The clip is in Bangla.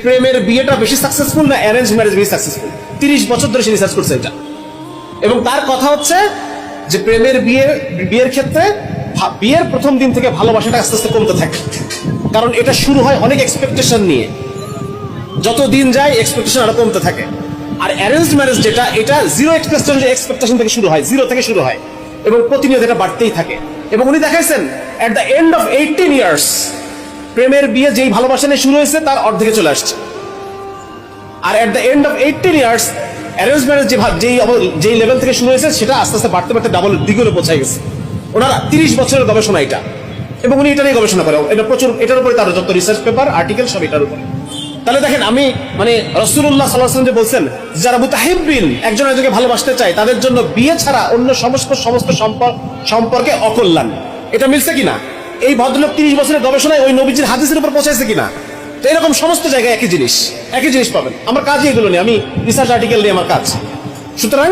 প্রেমের বিয়েটা বেশি সাকসেসফুল না অ্যারেঞ্জ ম্যারেজ বেশি সাকসেসফুল তিরিশ বছর ধরে সে রিসার্চ করছে এটা। এবং তার কথা হচ্ছে যে প্রেমের বিয়ের বিয়ের ক্ষেত্রে বিয়ের প্রথম দিন থেকে ভালোবাসাটা আস্তে আস্তে কমতে থাকে। কারণ এটা শুরু হয় অনেক এক্সপেকটেশন নিয়ে। যত দিন যায় এক্সপেকটেশন আরও কমতে থাকে। আর অ্যারেঞ্জ ম্যারেজ যেটা, এটা জিরো এক্সপেকটেশন এক্সপেকটেশন থেকে শুরু হয় জিরো থেকে শুরু হয়। এবং প্রতিনিয়ত এটা বাড়তেই থাকে। এবং উনি দেখাইছেন at the end of eighteen years প্রেমের বিয়ে যেই ভালোবাসা নিয়ে শুরু হয়েছে, তার অর্ধেকে চলে আসছে। আর at the end of eighteen years arrange marriage যে যেই যেই লেভেল থেকে শুরু হয়েছে, সেটা আস্তে আস্তে বাড়তে বাড়তে ডাবল দ্বিগুণে পৌঁছায় গেছে। ওনার তিরিশ বছরের গবেষণা এটা। এবং উনি এটা নিয়ে গবেষণা করে। এটা প্রচুর এটার উপরে তার যত রিসার্চ পেপার আর্টিকেল সব এটার উপরে। তাহলে দেখেন, আমি মানে রসুল্লাহ সাল্লাহ যে বলছেন, যারা মুতাহিবিন একজন একজনকে ভালোবাসতে চায়, তাদের জন্য বিয়ে ছাড়া অন্য সমস্ত সমস্ত সম্পর্কে অকল্যাণ। এটা মিলছে কিনা? এই ভদ্রলোক তিরিশ বছরের গবেষণায় ওই নবীজির হাদিসের উপর পৌঁছাইছে কিনা? তো এরকম সমস্ত জায়গায় একই জিনিস একই জিনিস পাবেন। আমার কাজই এগুলো নিয়ে, আমি রিসার্চ আর্টিকেল নিয়ে আমার কাজ। সুতরাং